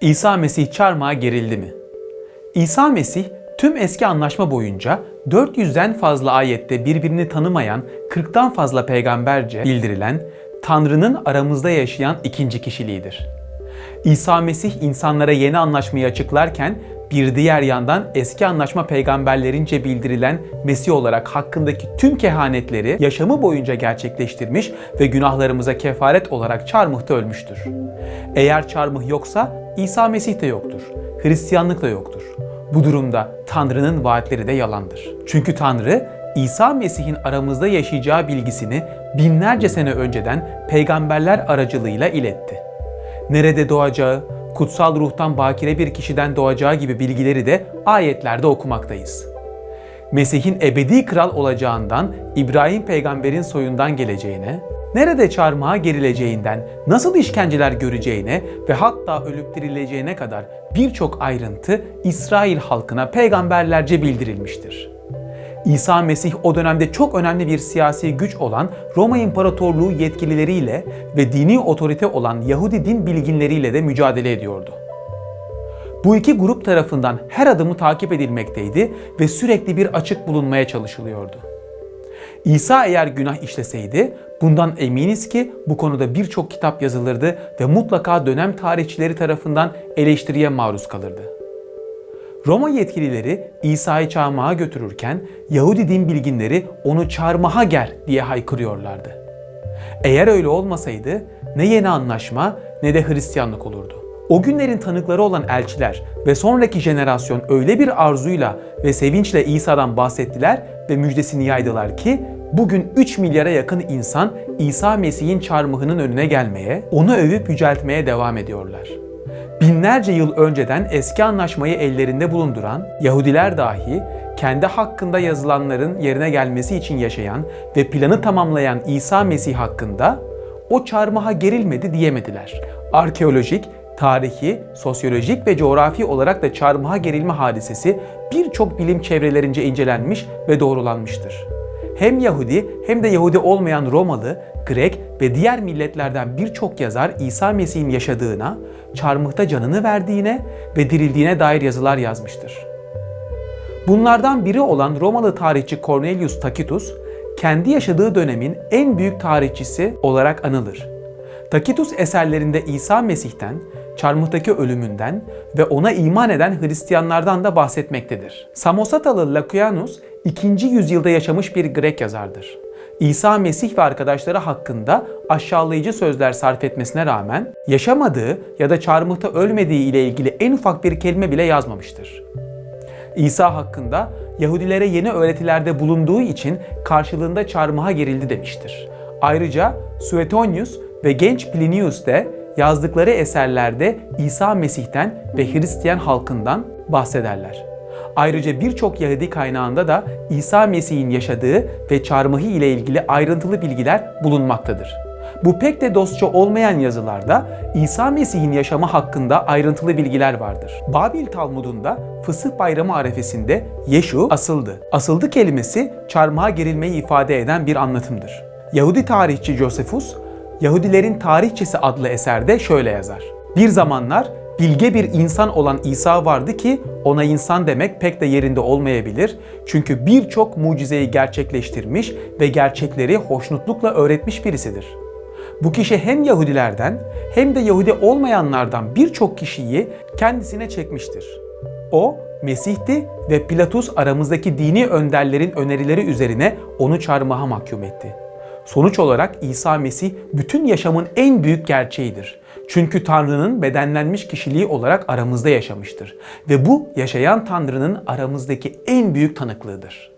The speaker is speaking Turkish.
İsa Mesih çarmıha gerildi mi? İsa Mesih tüm eski anlaşma boyunca 400'den fazla ayette birbirini tanımayan 40'tan fazla peygamberce bildirilen Tanrı'nın aramızda yaşayan ikinci kişiliğidir. İsa Mesih insanlara yeni anlaşmayı açıklarken bir diğer yandan eski anlaşma peygamberlerince bildirilen Mesih olarak hakkındaki tüm kehanetleri yaşamı boyunca gerçekleştirmiş ve günahlarımıza kefaret olarak çarmıhta ölmüştür. Eğer çarmıh yoksa İsa Mesih de yoktur. Hristiyanlık da yoktur. Bu durumda Tanrı'nın vaatleri de yalandır. Çünkü Tanrı İsa Mesih'in aramızda yaşayacağı bilgisini binlerce sene önceden peygamberler aracılığıyla iletti. Nerede doğacağı, kutsal ruhtan bakire bir kişiden doğacağı gibi bilgileri de ayetlerde okumaktayız. Mesih'in ebedi kral olacağından, İbrahim peygamberin soyundan geleceğine, nerede çarmıha gerileceğinden, nasıl işkenceler göreceğine ve hatta ölüp dirileceğine kadar birçok ayrıntı İsrail halkına peygamberlerce bildirilmiştir. İsa Mesih o dönemde çok önemli bir siyasi güç olan Roma İmparatorluğu yetkilileriyle ve dini otorite olan Yahudi din bilginleriyle de mücadele ediyordu. Bu iki grup tarafından her adımı takip edilmekteydi ve sürekli bir açık bulunmaya çalışılıyordu. İsa eğer günah işleseydi bundan eminiz ki bu konuda birçok kitap yazılırdı ve mutlaka dönem tarihçileri tarafından eleştiriye maruz kalırdı. Roma yetkilileri İsa'yı çarmıha götürürken Yahudi din bilginleri onu çarmıha ger diye haykırıyorlardı. Eğer öyle olmasaydı ne yeni anlaşma ne de Hristiyanlık olurdu. O günlerin tanıkları olan elçiler ve sonraki jenerasyon öyle bir arzuyla ve sevinçle İsa'dan bahsettiler ve müjdesini yaydılar ki bugün 3 milyara yakın insan İsa Mesih'in çarmıhının önüne gelmeye, onu övüp yüceltmeye devam ediyorlar binlerce yıl önceden eski anlaşmayı ellerinde bulunduran Yahudiler dahi kendi hakkında yazılanların yerine gelmesi için yaşayan ve planı tamamlayan İsa Mesih hakkında o çarmıha gerilmedi diyemediler. Arkeolojik, tarihi, sosyolojik ve coğrafi olarak da çarmıha gerilme hadisesi birçok bilim çevrelerince incelenmiş ve doğrulanmıştır. Hem Yahudi hem de Yahudi olmayan Romalı, Grek ve diğer milletlerden birçok yazar İsa Mesih'in yaşadığına, çarmıhta canını verdiğine ve dirildiğine dair yazılar yazmıştır. Bunlardan biri olan Romalı tarihçi Cornelius Tacitus, kendi yaşadığı dönemin en büyük tarihçisi olarak anılır. Tacitus eserlerinde İsa Mesih'ten, çarmıhtaki ölümünden ve ona iman eden Hristiyanlardan da bahsetmektedir. Samosatalı Lakianus 2. yüzyılda yaşamış bir Grek yazardır. İsa Mesih ve arkadaşları hakkında aşağılayıcı sözler sarf etmesine rağmen yaşamadığı ya da çarmıhta ölmediği ile ilgili en ufak bir kelime bile yazmamıştır. İsa hakkında Yahudilere yeni öğretilerde bulunduğu için karşılığında çarmıha gerildi demiştir. Ayrıca Suetonius ve genç Plinius de yazdıkları eserlerde İsa Mesih'ten ve Hristiyan halkından bahsederler. Ayrıca birçok Yahudi kaynağında da İsa Mesih'in yaşadığı ve çarmıhı ile ilgili ayrıntılı bilgiler bulunmaktadır. Bu pek de dostça olmayan yazılarda İsa Mesih'in yaşamı hakkında ayrıntılı bilgiler vardır. Babil Talmud'unda Fısıh Bayramı arefesinde Yeşu asıldı. Asıldı kelimesi çarmıha gerilmeyi ifade eden bir anlatımdır. Yahudi tarihçi Josephus, Yahudilerin Tarihçesi adlı eserde şöyle yazar. Bir zamanlar bilge bir insan olan İsa vardı ki ona insan demek pek de yerinde olmayabilir. Çünkü birçok mucizeyi gerçekleştirmiş ve gerçekleri hoşnutlukla öğretmiş birisidir. Bu kişi hem Yahudilerden hem de Yahudi olmayanlardan birçok kişiyi kendisine çekmiştir. O Mesih'ti ve Pilatus aramızdaki dini önderlerin önerileri üzerine onu çarmıha mahkum etti. Sonuç olarak İsa Mesih bütün yaşamın en büyük gerçeğidir. Çünkü Tanrı'nın bedenlenmiş kişiliği olarak aramızda yaşamıştır. Ve bu yaşayan Tanrı'nın aramızdaki en büyük tanıklığıdır.